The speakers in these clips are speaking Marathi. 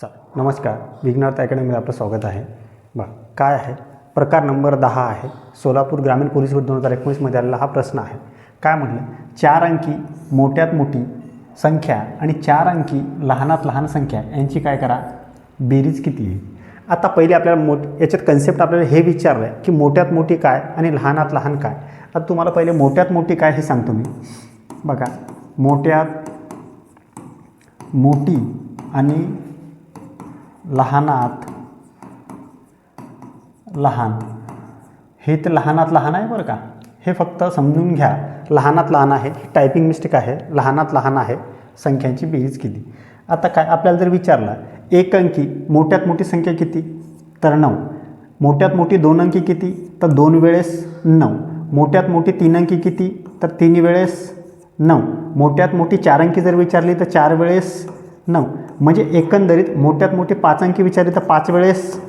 चला नमस्कार. विघ्नार्थ अकॅडमीमध्ये आपलं स्वागत आहे. बघा काय आहे? प्रकार नंबर दहा आहे. सोलापूर ग्रामीण पोलीस भरती दोन हजार एकोणीसमध्ये आलेला हा प्रश्न आहे. काय म्हटलं? चार अंकी मोठ्यात मोठी संख्या आणि चार अंकी लहानात लहान संख्या यांची काय करा? बेरीज किती आहे? आता पहिले आपल्याला मोठ याच्यात कन्सेप्ट आपल्याला हे विचारलं आहे की मोठ्यात मोठी काय आणि लहानात लहान काय? आता तुम्हाला पहिले मोठ्यात मोठी काय हे सांगतो मी. बघा मोठ्यात मोठी आणि लहानात लहान. हे तर लहानात लहान आहे बरं का? हे फक्त समजून घ्या. लहानात लहान आहे. टायपिंग मिस्टेक आहे. लहानात लहान आहे. संख्यांची बेरीज किती आता काय? आपल्याला जर विचारलं एक अंकी मोठ्यात मोठी संख्या किती? तर नऊ. मोठ्यात मोठी दोन अंकी किती? तर दोन वेळेस नऊ. मोठ्यात मोठी तीन अंकी किती? तर तीन वेळेस नऊ. मोठ्यात मोठी चार अंकी जर विचारली तर चार वेळेस नऊ म्हणजे एकंदरीत मोठ्यात मोठी पाच अंकी विचारली तर पाच वेळेस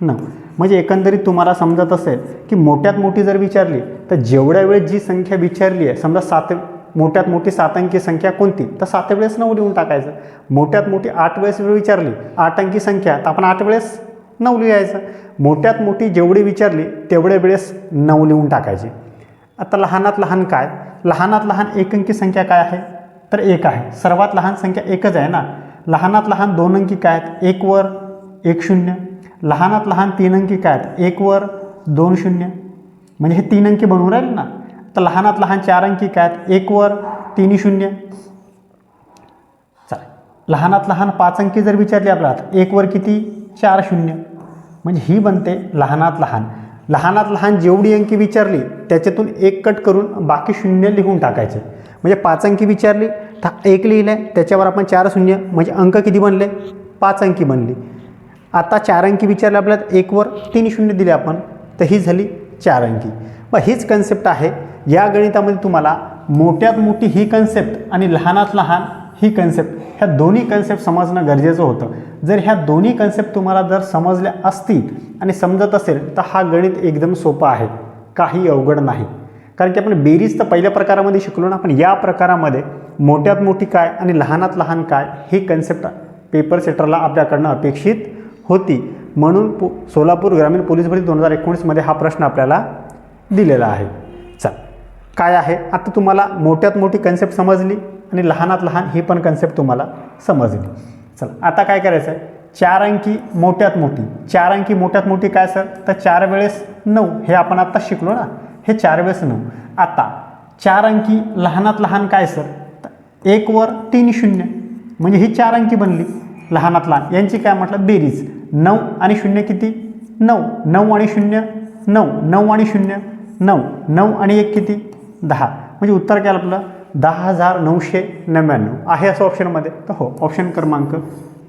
नऊ म्हणजे एकंदरीत तुम्हाला समजत असेल की मोठ्यात मोठी जर विचारली तर जेवढ्या वेळेस जी संख्या विचारली आहे समजा सात मोठ्यात मोठी सात अंकी संख्या कोणती? तर सात वेळेस नऊ लिहून टाकायचं. मोठ्यात मोठी आठ वेळेस विचारली आठ अंकी संख्या तर आपण आठ वेळेस नऊ लिहायचं. मोठ्यात मोठी जेवढी विचारली तेवढ्या वेळेस नऊ लिहून टाकायची. आता लहानात लहान काय? लहानात लहान एक अंकी संख्या काय आहे? तर एक आहे. सर्वात लहान संख्या एकच आहे ना? लहानात लहान दोन अंकी काय आहेत? एकवर एक शून्य. लहानात लहान तीन अंकी काय आहेत? एकवर दोन शून्य. म्हणजे हे तीन अंकी बनवून राहिले ना? तर लहानात लहान चार अंकी काय आहेत? एकवर तीन शून्य. चालेल लहानात लहान पाच अंकी जर विचारली आपल्याला एकवर किती? चार शून्य. म्हणजे ही बनते लहानात लहान. लहानात लहान जेवढी अंकी विचारली त्याच्यातून एक कट करून बाकी शून्य लिहून टाकायचे. म्हणजे पाच अंकी विचारली तर एक लिहिलं आहे त्याच्यावर आपण चार शून्य म्हणजे अंक किती बनले? पाच अंकी बनली. आता चार अंकी विचारले आपल्याला एकवर तीन शून्य दिले आपण तर ही झाली चार अंकी. मग हीच कन्सेप्ट आहे. या गणितामध्ये तुम्हाला मोठ्यात मोठी ही कन्सेप्ट आणि लहानात लहान ही कन्सेप्ट ह्या दोन्ही कन्सेप्ट समजणं गरजेचं होतं. जर ह्या दोन्ही कन्सेप्ट तुम्हाला जर समजल्या असतील आणि समजत असेल तर हा गणित एकदम सोपा आहे. काही अवघड नाही. कारण की आपण बेरीज तर पहिल्या प्रकारामध्ये शिकलो ना पण या प्रकारामध्ये मोठ्यात मोठी काय आणि लहानात लहान काय हे कन्सेप्ट पेपर सेटरला आपल्याकडनं अपेक्षित होती. म्हणून पो सोलापूर ग्रामीण पोलीस भरती दोन हजार एकोणीसमध्ये हा प्रश्न आपल्याला दिलेला आहे. चल. काय आहे? आता तुम्हाला मोठ्यात मोठी कन्सेप्ट समजली. आणि लहानात लहान हे पण कन्सेप्ट तुम्हाला समजली. चला आता काय करायचं आहे चार अंकी मोठ्यात मोठी. चार अंकी मोठ्यात मोठी काय सर? तर चार वेळेस नऊ हे आपण आत्ता शिकलो ना. हे चार वेळेस नऊ. आता चार अंकी लहानात लहान काय सर? तर एक वर तीन शून्य. म्हणजे ही चार अंकी बनली लहानात लहान. यांची काय म्हटलं? बेरीज. नऊ आणि शून्य किती? नऊ. नऊ आणि शून्य नऊ. नऊ आणि शून्य नऊ. नऊ आणि एक किती? दहा. म्हणजे उत्तर काय आपलं? दहा हजार नऊशे नव्याण्णव. आहे असं ऑप्शनमध्ये तर हो ऑप्शन क्रमांक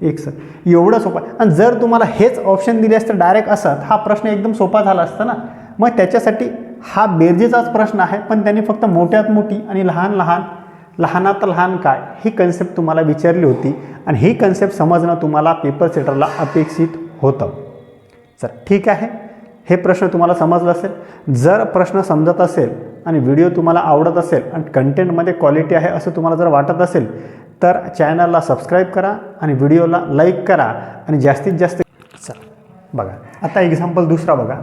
एक सर एवढं सोपं आहे. आणि जर तुम्हाला हेच ऑप्शन दिले असतं डायरेक्ट असत हा प्रश्न एकदम सोपा झाला असता ना मग त्याच्यासाठी हा बेरजेचाच प्रश्न आहे पण त्यांनी फक्त मोठ्यात मोठी आणि लहान लहान लहानात लहान काय ही कन्सेप्ट तुम्हाला विचारली होती. आणि ही कन्सेप्ट समजणं तुम्हाला पेपर सेटरला अपेक्षित होतं. सर ठीक आहे? हे प्रश्न तुम्हाला समजलं असेल. जर प्रश्न समजत असेल आणि व्हिडिओ तुम्हाला आवडत असेल आणि कंटेंटमध्ये क्वालिटी आहे असं तुम्हाला जर वाटत असेल तर चॅनलला सबस्क्राईब करा आणि व्हिडिओला लाईक करा आणि जास्तीत जास्त चला बघा. आता एक्झाम्पल दुसरा बघा.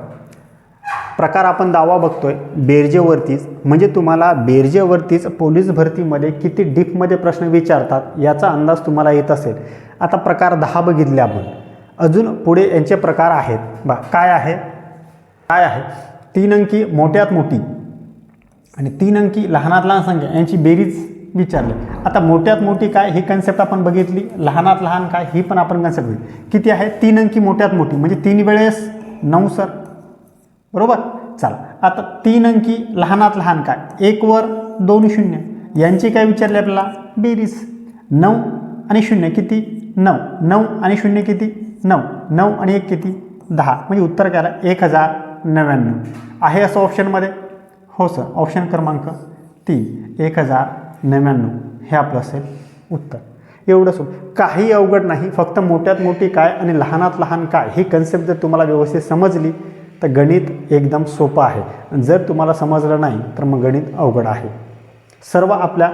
प्रकार आपण दावा बघतोय बेरजेवरतीच. म्हणजे तुम्हाला बेरजेवरतीच पोलीस भरतीमध्ये किती डीपमध्ये प्रश्न विचारतात याचा अंदाज तुम्हाला येत असेल. आता प्रकार दहा बघितले आपण. अजून पुढे यांचे प्रकार आहेत. बा काय आहे? काय आहे? तीन अंकी मोठ्यात मोठी. आणि तीन अंकी लहानात लहान संख्या यांची बेरीज विचारली. आता मोठ्यात मोठी काय ही कन्सेप्ट आपण बघितली लहानात लहान काय ही पण आपण कन्सेप्ट बघितली. किती आहे? तीन अंकी मोठ्यात मोठी म्हणजे तीन वेळेस नऊ सर. बरोबर? चला. आता तीन अंकी लहानात लहान काय? एक वर दोन शून्य. यांची काय विचारली आपल्याला? बेरीज. नऊ आणि शून्य किती? नऊ. नऊ आणि शून्य किती? नऊ. नऊ आणि एक किती? दहा. म्हणजे उत्तर काय एक हजार नव्याण्णव. आहे असं ऑप्शनमध्ये हो सर ऑप्शन क्रमांक तीन एक हजार नव्याण्णव. हे आपलं असेल उत्तर. एवढं सोप. काही अवघड नाही. फक्त मोठ्यात मोठी काय आणि लहानात लहान काय ही कन्सेप्ट जर तुम्हाला व्यवस्थित समजली तर गणित एकदम सोपं आहे. आणि जर तुम्हाला समजलं नाही तर मग गणित अवघड आहे. सर्व आपल्या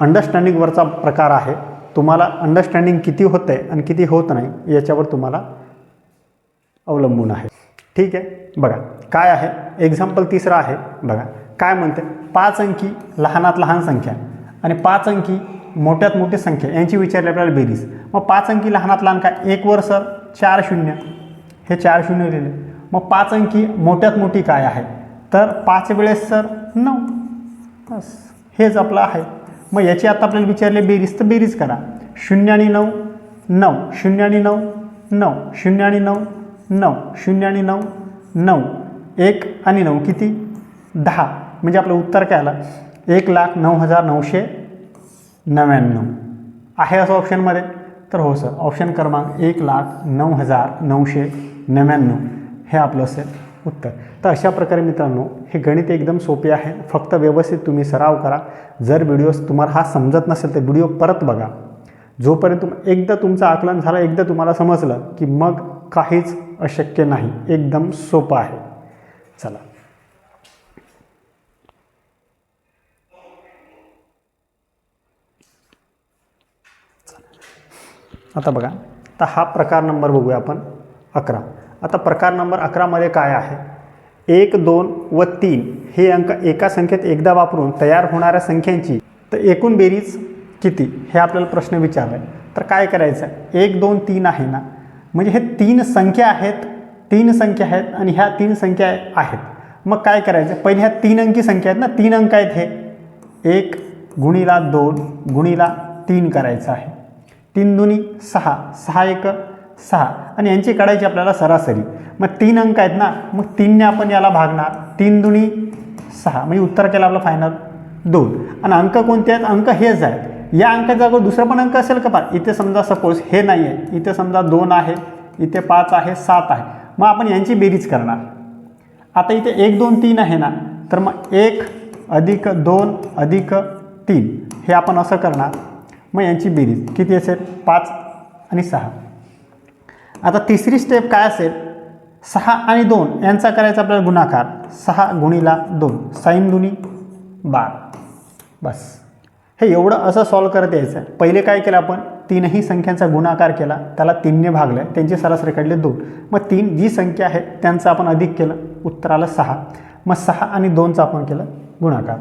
अंडरस्टँडिंगवरचा प्रकार आहे. तुम्हाला अंडरस्टँडिंग किती होतं आहे आणि किती होत नाही याच्यावर तुम्हाला अवलंबून आहे. ठीक आहे? बघा काय आहे? एक्झाम्पल तिसरं आहे. बघा. काय म्हणते? पाच अंकी लहानात लहान संख्या आणि पाच अंकी मोठ्यात मोठी संख्या यांची विचारली आपल्याला बेरीज. मग पाच अंकी लहानात लहान काय? एक वर सर चार शून्य. हे चार शून्य लिहिले. मग पाच अंकी मोठ्यात मोठी काय आहे? तर पाच वेळेस सर नऊ. बस. हेच आपलं आहे. मग याची आता आपल्याला विचारले बेरीज तर बेरीज करा. शून्य आणि नऊ नऊ. शून्य आणि नऊ नऊ. शून्य आणि नऊ नऊ. शून्य आणि नऊ नऊ. एक आणि नऊ किती? दहा. म्हणजे आपलं उत्तर काय आलं? एक लाख नऊ हजार नऊशे नव्याण्णव. आहे असं ऑप्शनमध्ये तर हो सर ऑप्शन क्रमांक एक लाख नऊ हजार नऊशे नव्याण्णव. हे आपलं असेल उत्तर. तर अशा प्रकारे मित्रांनो हे गणित एकदम सोपे आहे. फक्त व्यवस्थित तुम्ही सराव करा. जर व्हिडिओ तुम्हाला हा समजत नसेल तर व्हिडिओ परत बघा. जोपर्यंत तुम एकदा तुमचं आकलन झालं एकदा तुम्हाला समजलं की मग काहीच अशक्य नाही. एकदम सोपं आहे. चला. आता बघा आता हा प्रकार नंबर बघूया आपण अकरा. आता प्रकार नंबर अकरामध्ये काय आहे? एक दोन व तीन हे अंक एका संख्येत एकदा वापरून तयार होणाऱ्या संख्यांची तर एकूण बेरीज किती? हे आपल्याला प्रश्न विचारला आहे तर काय करायचं? आहे एक दोन तीन आहे ना? म्हणजे हे तीन संख्या आहेत तीन संख्या आहेत आणि ह्या तीन संख्या आहेत. मग काय करायचं? पहिले ह्या तीन अंकी संख्या आहेत ना? तीन अंक आहेत हे. एक गुणीला दोन गुणीला तीन करायचं आहे. तीन दुनी सहा. सहा एक सहा. आणि यांची काढायची आपल्याला सरासरी. मग तीन अंक आहेत ना मग तीनने आपण याला भागणार. तीन दुनी सहा. म्हणजे उत्तर केलं आपलं फायनल दोन. आणि अंक कोणते आहेत? अंक हेच आहेत. या अंका जागेवर दुसरा पण अंक असेल का पा इथे समजा सपोज हे नाही आहे इथे समजा दोन आहे. इथे पाच आहे सात आहे. मग आपण यांची बेरीज करणार. आता इथे एक दोन तीन आहे ना तर मग एक अधिक दोन अधिक तीन. हे आपण असं करणार. मग यांची बेरीज. किती असेल? पाच आणि सहा. आता तिसरी स्टेप काय असेल? सहा आणि दोन यांचा करायचा आपल्याला गुणाकार. सहा गुणीला दोन. साईन दुनी बारा. बस. हे एवढं असं सॉल्व करत यायचं. आहे पहिले काय केलं आपण? तीनही संख्यांचा गुणाकार केला. त्याला तीनने भागलं. त्यांची सरासरी काढले दोन. मग तीन जी संख्या आहे त्यांचं आपण अधिक केलं. उत्तर आलं सहा. मग सहा आणि दोनचं आपण केलं गुणाकार.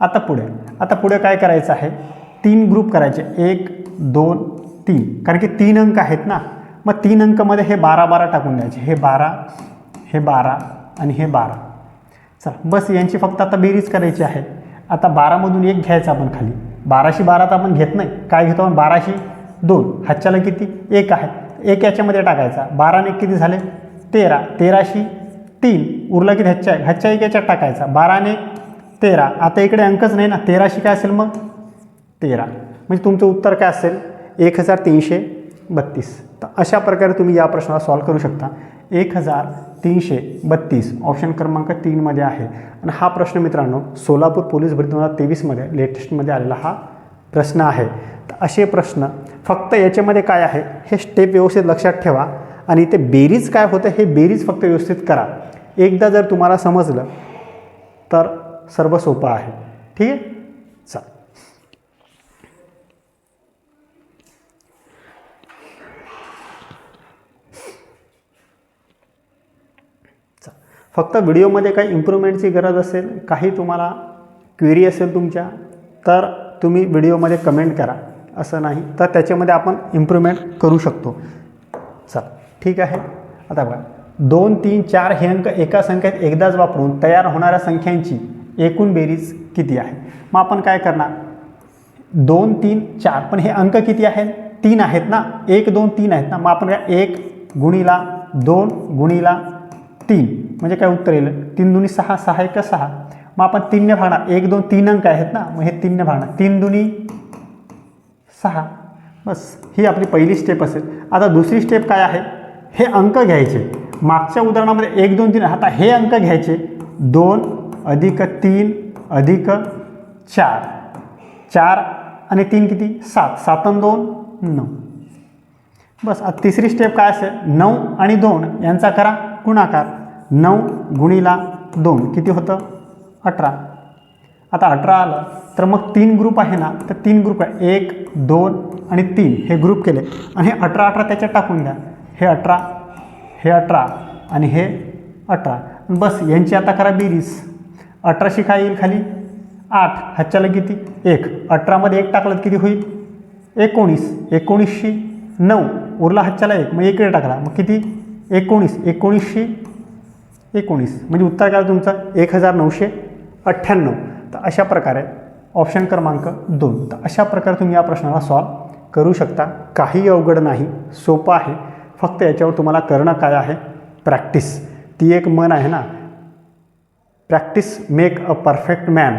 आता पुढे. आता पुढे काय करायचं आहे? तीन ग्रुप करायचे. एक दोन तीन. कारण की तीन अंक आहेत ना. मग तीन अंकमध्ये हे बारा बारा टाकून द्यायचे. हे बारा हे बारा आणि हे बारा. चला बस यांची फक्त आता बेरीज करायची आहे. आता बारामधून एक घ्यायचा आपण खाली. बाराशी बारा तर आपण घेत नाही. काय घेतो आपण? बाराशी दोन. हातच्याला किती? एक आहे. एक याच्यामध्ये टाकायचा. बाराने किती झाले? तेरा. तेराशी तीन. उरला किती ह्याच्या ह्याच्या एक याच्यात टाकायचा. बाराने तेरा. आता इकडे अंकच नाही ना. तेराशी काय असेल मग? तेरा. म्हणजे तुमचं उत्तर काय असेल? एक हजार तीनशे बत्तीस. तर अशा प्रकारे तुम्ही या प्रश्नाला सॉल्व करू शकता. एक हजार तीनशे बत्तीस. ऑप्शन क्रमांक तीनमध्ये आहे. आणि हा प्रश्न मित्रांनो सोलापूर पोलीस भरती दोन हजार तेवीसमध्ये लेटेस्टमध्ये आलेला हा प्रश्न आहे. तर असे प्रश्न फक्त याच्यामध्ये काय आहे? हे स्टेप व्यवस्थित लक्षात ठेवा. आणि ते बेरीज काय होतं हे बेरीज फक्त व्यवस्थित करा. एकदा जर तुम्हाला समजलं तर सर्व सोपं आहे. ठीक आहे चल फक्त व्हिडिओमध्ये काही इम्प्रूव्हमेंटची गरज असेल काही तुम्हाला क्वेरी असेल तुमच्या तर तुम्ही व्हिडिओमध्ये कमेंट करा. असं नाही तर त्याच्यामध्ये आपण इम्प्रूव्हमेंट करू शकतो. चल ठीक आहे. आता बघा दोन तीन चार हे अंक एका संख्येत एकदाच वापरून तयार होणाऱ्या संख्यांची एकूण बेरीज किती आहे? मग आपण काय करणार? दोन तीन चार पण हे अंक किती आहेत? तीन आहेत ना? एक दोन तीन आहेत ना? मग आपण काय? एक गुणीला दोन गुणीला तीन. म्हणजे काय उत्तर येईल? तीन दुनी सहा सहा एक सहा. मग आपण तीनने भागणार. एक दोन तीन अंक आहेत ना? मग हे तीनने भागणार. तीन दुनी सहा. बस. ही आपली पहिली स्टेप असेल. आता दुसरी स्टेप काय आहे? हे अंक घ्यायचे. मागच्या उदाहरणामध्ये एक दोन तीन. आता हे अंक घ्यायचे. दोन अधिक तीन अधिक चार. चार आणि तीन किती? सात. सात आणि दोन नऊ. बस. आता तिसरी स्टेप काय असेल? नऊ आणि दोन. यांचा करा गुणाकार. नऊ गुणीला दोन. किती होतं? अठरा. आता अठरा आलं तर मग तीन ग्रुप आहे ना तर तीन ग्रुप आहे. एक दोन आणि तीन. हे ग्रुप केले. आणि हे अठरा अठरा त्याच्यात टाकून द्या. हे अठरा हे अठरा आणि हे अठरा. बस यांची आता करा बेरीज. अठराशे काय येईल खाली? आठ. ह्याच्याला किती? एक. अठरामध्ये एक टाकलं तर किती होईल? एकोणीस. एकोणीसशे नऊ. उरला हातच्याला एक. मग इकडे टाकला. मग किती? एकोणीस. एकोणीसशे एकोणीस. म्हणजे उत्तर काय तुमचं? एक हजार नऊशे अठ्ठ्याण्णव. तर अशा प्रकारे ऑप्शन क्रमांक दोन. तर अशा प्रकारे तुम्ही या प्रश्नाला सॉल्व करू शकता. काही अवघड नाही. सोपं आहे. फक्त याच्यावर तुम्हाला करणं काय आहे? प्रॅक्टिस ती एक मन आहे ना? Practice make a perfect man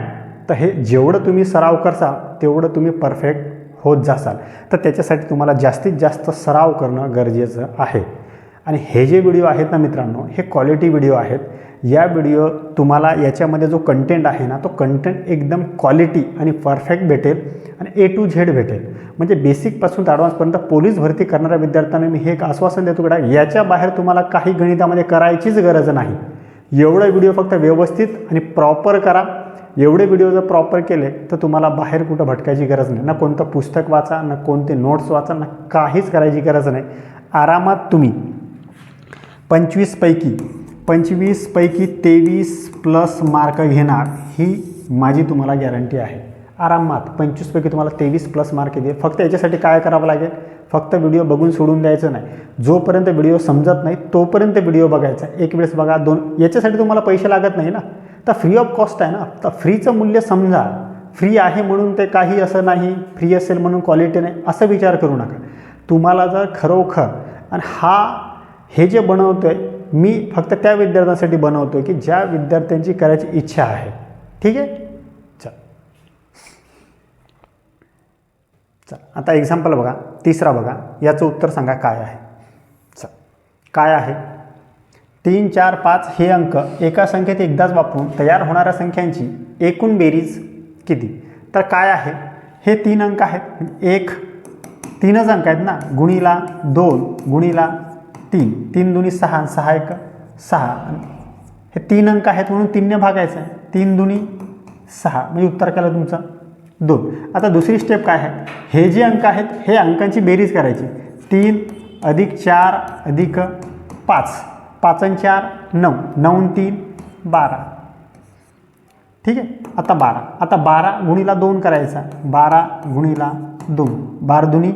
तर हे जेवढं तुम्ही सराव करसाल तेवढं तुम्ही परफेक्ट होत जासाल. तर त्याच्यासाठी तुम्हाला जास्तीत जास्त सराव करणं गरजेचं आहे. आणि हे जे व्हिडिओ आहेत ना मित्रांनो हे क्वालिटी व्हिडिओ आहेत. या व्हिडिओ तुम्हाला याच्यामध्ये जो कंटेंट आहे ना तो कंटेंट एकदम क्वालिटी आणि परफेक्ट भेटेल आणि ए टू झेड भेटेल. म्हणजे बेसिकपासून तर ॲडव्हान्सपर्यंत पोलीस भरती करणाऱ्या विद्यार्थ्यांना मी हे एक आश्वासन देतो बेटा याच्या बाहेर तुम्हाला काही गणितामध्ये करायचीच गरज नाही. एवढे व्हिडिओ फक्त व्यवस्थित आणि प्रॉपर करा. एवढे व्हिडिओ जर प्रॉपर केले तर तुम्हाला बाहेर कुठं भटकायची गरज नाही. ना कोणतं पुस्तक वाचा ना कोणते नोट्स वाचा ना काहीच करायची गरज नाही. आरामात तुम्ही पंचवीसपैकी पंचवीसपैकी तेवीस प्लस मार्क घेणार ही माझी तुम्हाला गॅरंटी आहे. आरामात पंचवीसपैकी तुम्हाला तेवीस प्लस मार्क येते. फक्त याच्यासाठी काय करावं लागेल? फक्त व्हिडिओ बघून सोडून द्यायचं नाही. जोपर्यंत व्हिडिओ समजत नाही तोपर्यंत व्हिडिओ बघायचा. एक वेळेस बघा दोन याच्यासाठी तुम्हाला पैसे लागत नाही ना? तर फ्री ऑफ कॉस्ट आहे ना? तर फ्रीचं मूल्य समजा. फ्री आहे म्हणून ते काही असं नाही. फ्री असेल म्हणून क्वालिटी नाही. असं विचार करू नका. तुम्हाला जर खरोखर आणि हा हे जे बनवतो आहे मी फक्त त्या विद्यार्थ्यांसाठी बनवतो आहे की ज्या विद्यार्थ्यांची करायची इच्छा आहे. ठीक आहे? चल. चल. आता एक्झाम्पल बघा. तिसरा बघा. याचं उत्तर सांगा काय आहे. चल. काय आहे? तीन चार पाच हे अंक एका संख्येत एकदाच वापरून तयार होणाऱ्या संख्यांची एकूण बेरीज किती? तर काय आहे? हे तीन अंक आहेत. एक तीनच अंक आहेत ना? गुणीला दोन गुणीला तीन. तीन दुनी सहा आणि सहा एक. सहा. हे तीन अंक आहेत म्हणून तीनने भागायचं आहे. तीन दुनी सहा. म्हणजे उत्तर केलं तुमचं? दोन. आता दुसरी स्टेप काय आहे? हे जे अंक आहेत हे अंकांची बेरीज करायची. तीन अधिक चार अधिक पाच. पाच आणि चार नऊ. नऊ तीन बारा. ठीक आहे? आता बारा. आता बारा गुणीला दोन करायचा. बारा गुणीला दोन. बारा दुनी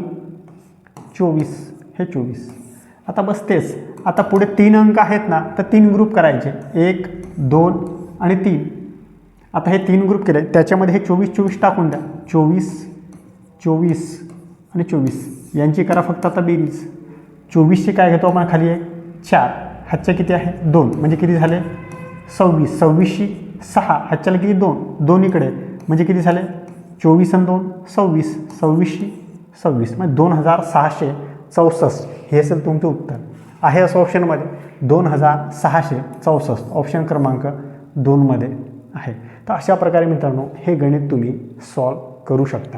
चोवीस. हे चोवीस. आता बसतेच. आता पुढे तीन अंक आहेत ना तर तीन ग्रुप करायचे. एक दोन आणि तीन. आता हे तीन ग्रुप केले त्याच्यामध्ये हे चोवीस चोवीस टाकून द्या. चोवीस चोवीस आणि चोवीस. यांची करा फक्त आता बेरीज. चोवीसची काय घेतो आपण खाली? आहे चार. हातच्या किती आहे? दोन. म्हणजे किती झाले? सव्वीस. सव्वीसशी सहा. हातच्याला किती? दोन. दोन इकडे. म्हणजे किती झाले? चोवीस आणि दोन. सव्वीस. सव्वीसशी सव्वीस. म्हणजे दोन हजार सहाशे चौसष्ट. हे असेल तुमचं उत्तर. आहे असं ऑप्शनमध्ये दोन हजार सहाशे चौसष्ट ऑप्शन क्रमांक दोनमध्ये आहे. तर अशा प्रकारे मित्रांनो हे गणित तुम्ही सॉल्व करू शकता.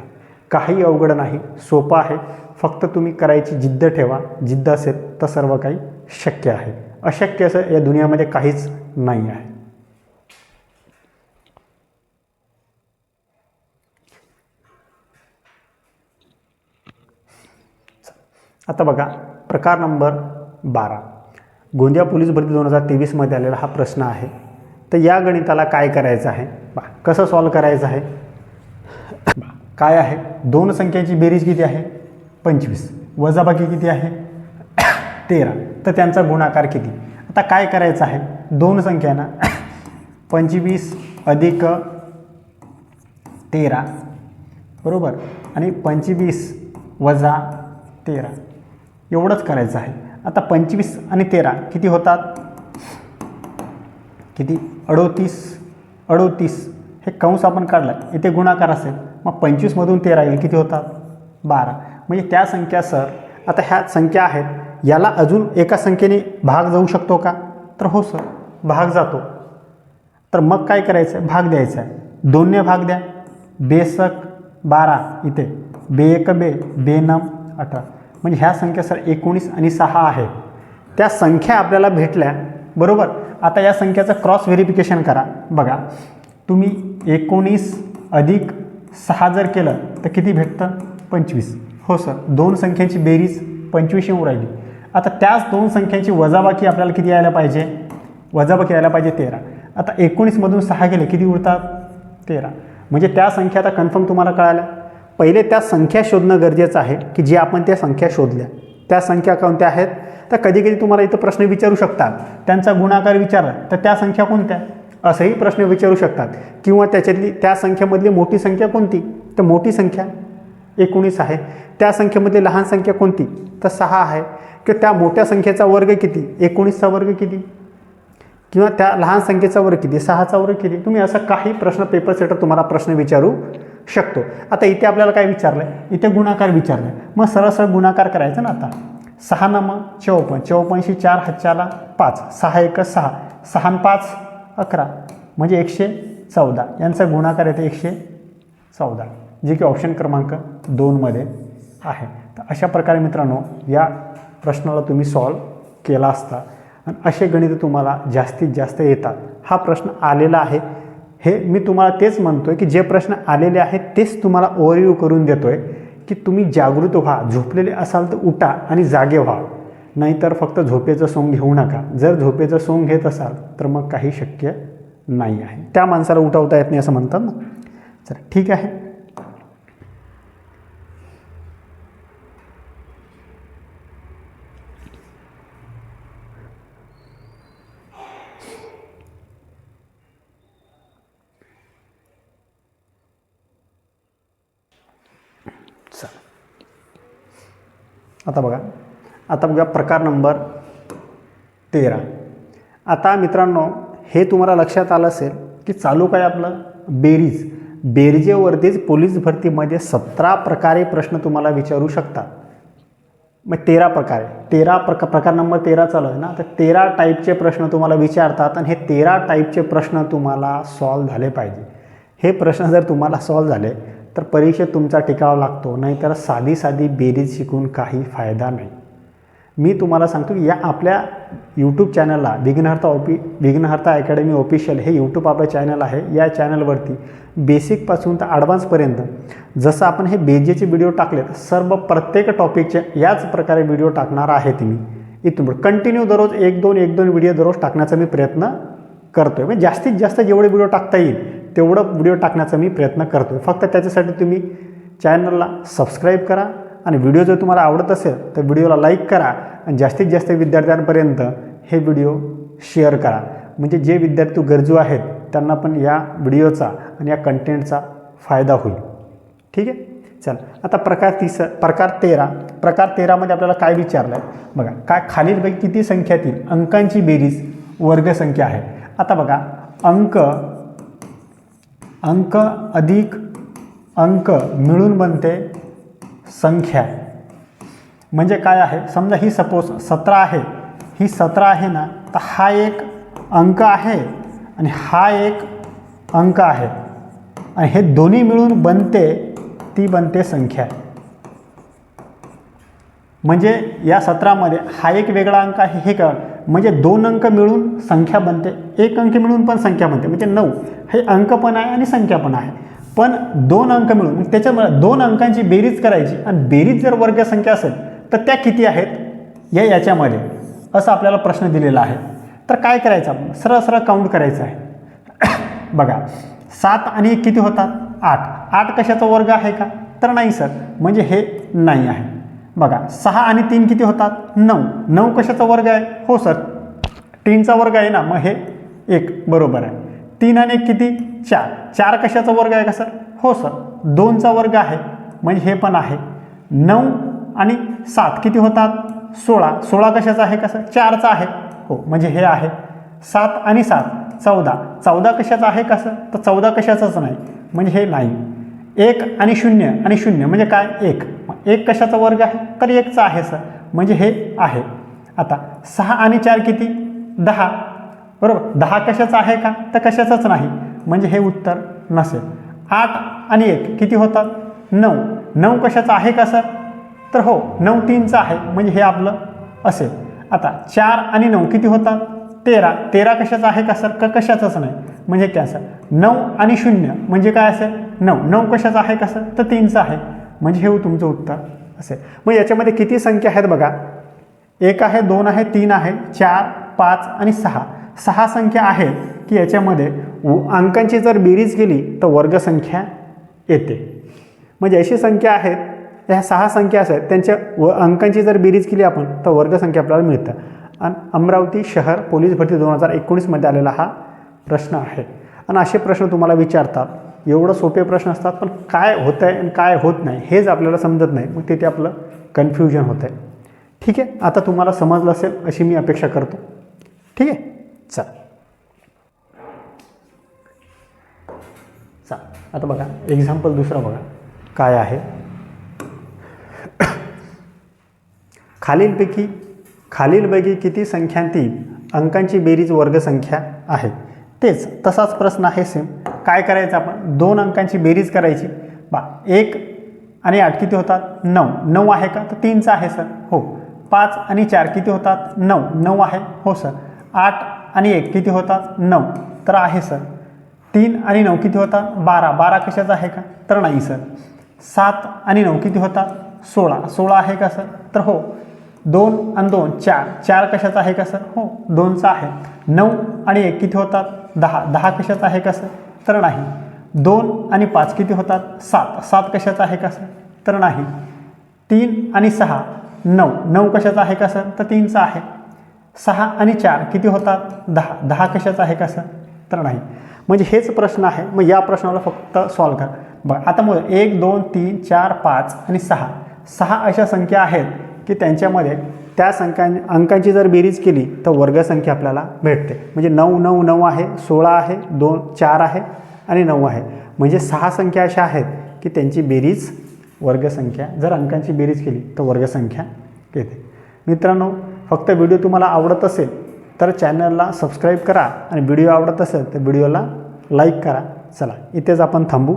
काही अवघड नाही सोपं आहे. फक्त तुम्ही करायची जिद्द ठेवा. जिद्द असेल तर सर्व काही शक्य आहे. अशक्य असं या दुनियामध्ये काहीच नाही आहे. आता बघा प्रकार नंबर बारा. गोंदिया पोलीस भरती दोन हजार तेवीसमध्ये आलेला हा प्रश्न आहे. तर या गणिताला काय करायचं आहे? बा कसं सॉल्व करायचं आहे? काय आहे? दोन संख्यांची बेरीज किती आहे? पंचवीस. वजाबाकी किती आहे? तेरा. तर त्यांचा गुणाकार किती? आता काय करायचं आहे? दोन संख्यांना पंचवीस अधिक तेरा. बरोबर? आणि पंचवीस वजा तेरा. एवढंच करायचं आहे. आता पंचवीस आणि तेरा किती होतात? किती? अडोतीस. अडोतीस. हे कंस आपण काढला इथे गुणाकार असेल. मग पंचवीसमधून तेरा येईल किती होतात? बारा. म्हणजे त्या संख्या सर आता ह्या संख्या आहेत याला अजून एका संख्येने भाग जाऊ शकतो का? तर हो सर भाग जातो. तर मग काय करायचं आहे भाग द्यायचा आहे दोनने भाग द्या. बेसक बारा इथे. बे एक बे बे नम अठरा. म्हणजे ह्या संख्या सर एकोणीस आणि सहा आहे. त्या संख्या आपल्याला भेटल्या. बरोबर? आता या संख्याचं क्रॉस व्हेरिफिकेशन करा. बघा. तुम्ही एकोणीस अधिक सहा जर केलं तर किती भेटतं? पंचवीस. हो सर. दोन संख्यांची बेरीज पंचवीस येऊन राहिली. आता त्याच दोन संख्यांची वजाबाकी आपल्याला किती यायला पाहिजे? वजाबाकी यायला पाहिजे तेरा. आता एकोणीसमधून सहा गेले किती उरतात? तेरा. म्हणजे त्या संख्या आता कन्फर्म तुम्हाला कळाल्या. पहिले त्या संख्या शोधणं गरजेचं आहे की जी आपण त्या संख्या शोधल्या. त्या संख्या कोणत्या आहेत? तर कधी कधी तुम्हाला इथं प्रश्न विचारू शकतात. त्यांचा गुणाकार विचारला तर त्या संख्या कोणत्या? असंही प्रश्न विचारू शकतात. किंवा त्याच्यातली त्या संख्येमधली मोठी संख्या कोणती? तर मोठी संख्या एकोणीस आहे. त्या संख्येमधली लहान संख्या कोणती? तर सहा आहे. किंवा त्या मोठ्या संख्येचा वर्ग किती? एकोणीसचा वर्ग किती? किंवा त्या लहान संख्येचा वर्ग किती? सहाचा वर्ग किती? तुम्ही असा काही प्रश्न पेपर सेटर तुम्हाला प्रश्न विचारू शकतो. आता इथे आपल्याला काय विचारलं आहे इथे गुणाकार विचारलं आहे मग सरळ सरळ गुणाकार करायचं ना आता. सहा न मग चौपन्न. चौपन्नशी चार हातच्याला पाच. सहा एक सहा. सहा पाच अकरा. म्हणजे एकशे चौदा. यांचा गुणाकार येते एकशे चौदा. जे की ऑप्शन क्रमांक दोनमध्ये आहे. तर अशा प्रकारे मित्रांनो या प्रश्नाला तुम्ही सॉल्व केला असता. आणि असे गणित तुम्हाला जास्तीत जास्त येतात. हा प्रश्न आलेला आहे. हे मी तुम्हाला तेच म्हणतो आहे की जे प्रश्न आलेले आहेत तेच तुम्हाला ओव्हरव्ह्यू करून देतो आहे की तुम्ही जागृत व्हा झोपलेले असाल तर उठा आणि जागे व्हा. नाहीतर फक्त झोपेचं सोंग घेऊ नका. जर झोपेचं सोंग घेत असाल तर मग काही शक्य नाही आहे. त्या माणसाला उठवता येत नाही असं म्हणतात ना? चला ठीक आहे चला आता बघा. आता बघा प्रकार नंबर तेरा. आता मित्रांनो हे तुम्हाला लक्षात आलं असेल की चालू काय आपलं? बेरीज. बेरजेवरतीच पोलीस भरतीमध्ये सतरा प्रकारे प्रश्न तुम्हाला विचारू शकतात. मग तेरा प्रकारे. तेरा प्रका प्रकार नंबर तेरा चालू आहे ना? तर तेरा टाईपचे प्रश्न तुम्हाला विचारतात आणि हे तेरा टाईपचे प्रश्न तुम्हाला सॉल्व झाले पाहिजे. हे प्रश्न जर तुम्हाला सॉल्व झाले तर परीक्षेत तुमचा टिकाव लागतो नाहीतर साधी साधी बेरीज शिकून काही फायदा नाही. मी तुम्हाला सांगतो की या आपल्या यूट्यूब चॅनलला Vighnaharta OP Vighnaharta academy official हे यूट्यूब आपलं चॅनल आहे. या चॅनलवरती बेसिकपासून तर ॲडव्हान्सपर्यंत जसं आपण हे बेजेचे व्हिडिओ टाकले तर सर्व प्रत्येक टॉपिकचे याच प्रकारे व्हिडिओ टाकणार आहे मी. इथून कंटिन्यू दररोज एक दोन एक दोन व्हिडिओ दररोज टाकण्याचा मी प्रयत्न करतो आहे म्हणजे जास्तीत जास्त जेवढे व्हिडिओ टाकता येईल तेवढं व्हिडिओ टाकण्याचा मी प्रयत्न करतो आहे फक्त त्याच्यासाठी तुम्ही चॅनलला सबस्क्राईब करा आणि व्हिडिओ जर तुम्हाला आवडत असेल तर व्हिडिओला लाईक करा आणि जास्तीत जास्त विद्यार्थ्यांपर्यंत हे व्हिडिओ शेअर करा. म्हणजे जे विद्यार्थी गरजू आहेत त्यांना पण या व्हिडिओचा आणि या कंटेंटचा फायदा होईल. ठीक आहे? चल. आता प्रकार तीस प्रकार तेरा. प्रकार तेरामध्ये आपल्याला काय विचारलं आहे बघा काय खालीलपैकी किती संख्यातील अंकांची बेरीज वर्गसंख्या आहे? आता बघा अंक अंक अधिक अंक मिळून बनते संख्या. म्हणजे काय आहे? समजा ही सपोज सतरा आहे. ही सतरा आहे ना तर हा एक अंक आहे आणि हा एक अंक आहे. आणि हे दोन्ही मिळून बनते ती बनते संख्या. म्हणजे या सत्रामध्ये हा एक वेगळा अंक आहे. हे का म्हणजे दोन अंक मिळून संख्या बनते. एक अंक मिळून पण संख्या बनते. म्हणजे नऊ. हे अंक पण आहे आणि संख्या पण आहे. पण दोन अंक मिळून त्याच्यामुळे दोन अंकांची बेरीज करायची आणि बेरीज जर वर्गसंख्या असेल तर त्या किती आहेत? या याच्यामध्ये. असं आपल्याला प्रश्न दिलेला आहे. तर काय करायचं आपण? सरळ सरळ काउंट करायचं आहे. बघा. सात आणि एक किती होतात? आठ. आठ कशाचा वर्ग आहे का? तर नाही सर. म्हणजे हे नाही आहे. बघा सहा आणि तीन किती होतात? नऊ. नऊ कशाचा वर्ग आहे? हो सर. तीनचा वर्ग आहे ना मग हे एक बरोबर आहे. तीन आणि एक किती? चार. चार कशाचा वर्ग आहे का सर? हो सर. दोनचा वर्ग आहे म्हणजे हे पण आहे. नऊ आणि सात किती होतात? सोळा. सोळा कशाचा आहे का सर? चारचा आहे. हो म्हणजे हे आहे. सात आणि सात. चौदा. चौदा कशाचा आहे का सर? तर चौदा कशाचाच नाही म्हणजे हे नाही. एक आणि शून्य. आणि शून्य म्हणजे काय? एक. एक कशाचा वर्ग आहे? तर एकचा आहे सर. म्हणजे हे आहे. आता सहा आणि चार किती? दहा. बरोबर? दहा कशाचा आहे का? तर कशाचाच नाही. म्हणजे हे उत्तर नसेल. आठ आणि एक किती होतात? नऊ. नऊ कशाचा आहे का सर? तर हो नऊ तीनचा आहे. म्हणजे हे आपलं असेल. आता चार आणि नऊ किती होतात? तेरा. तेरा कशाचा आहे का सर? का कशाचाच नाही. म्हणजे कॅन्सर नऊ आणि शून्य. म्हणजे काय असेल? नऊ. नऊ कशाचं आहे का सर? तर तीनचं आहे. म्हणजे हे तुमचं उत्तर. असेल मग याच्यामध्ये किती संख्या आहेत बघा? एक आहे दोन आहे तीन आहे चार पाच आणि सहा. सहा संख्या आहेत की याच्यामध्ये व- अंकांची जर बेरीज केली तर वर्गसंख्या येते. म्हणजे अशी संख्या आहेत ह्या सहा संख्या असतात त्यांच्या व अंकांची जर बेरीज केली आपण तर वर्गसंख्या आपल्याला मिळतं. आणि अमरावती शहर पोलीस भरती दोन हजार एकोणीसमध्ये आलेला हा प्रश्न आहे. आणि असे प्रश्न तुम्हाला विचारतात. एवढं सोपे प्रश्न असतात पण काय होतं आहे आणि काय होत नाही हेच आपल्याला समजत नाही. मग तिथे आपलं कन्फ्युजन होतं आहे ठीक आहे? आता तुम्हाला समजलं असेल अशी मी अपेक्षा करतो. ठीक आहे? चल. चा आता बघा एक्झाम्पल दुसरा बघा. काय आहे? खालीलपैकी खालीलपैकी किती संख्यांतील अंकांची बेरीज वर्गसंख्या आहे? तेच तसाच प्रश्न आहे सेम काय करायचं आपण? दोन अंकांची बेरीज करायची. बा एक आणि आठ किती होतात? नऊ. नऊ आहे का? तर तीनचा आहे सर. हो. पाच आणि चार किती होतात? नऊ. नऊ आहे. हो सर. आठ आणि एक किती होतात? नऊ. तर आहे सर. तीन आणि नऊ किती होतात? बारा. बारा कशाचा आहे का? तर नाही सर. सात आणि नऊ किती होतात? सोळा. सोळा आहे का सर? तर हो. दोन आणि दोन. चार. चार कशाचा आहे का सर? हो दोनचा आहे. नऊ आणि एक किती होतात? दहा. दहा कशाचा आहे का सर? तर नाही. दोन आणि पाच किती होतात? सात. सात कशाचा आहे का सर? तर नाही. तीन आणि सहा नऊ. नऊ कशाचा आहे का सर? तर तीनचा आहे. सहा आणि चार किती होतात? दहा. दहा कशाचा आहे का सर? तर नाही. म्हणजे हेच प्रश्न आहे. मग या प्रश्नाला फक्त सॉल्व करा. बघा आता मग एक दोन तीन चार पाच आणि सहा. सहा अशा संख्या आहेत की त्यांच्यामध्ये त्या संख्या अंकांची जर बेरीज केली तर वर्गसंख्या आपल्याला भेटते म्हणजे नऊ नऊ नऊ आहे सोळा आहे दोन चार आहे आणि नऊ आहे. म्हणजे सहा संख्या अशा आहेत की त्यांची बेरीज वर्गसंख्या जर अंकांची बेरीज केली तर वर्गसंख्या येते. मित्रांनो फक्त व्हिडिओ तुम्हाला आवडत असेल तर चॅनलला सबस्क्राईब करा आणि व्हिडिओ आवडत असेल तर व्हिडिओला लाईक करा. चला इथेच आपण थांबू.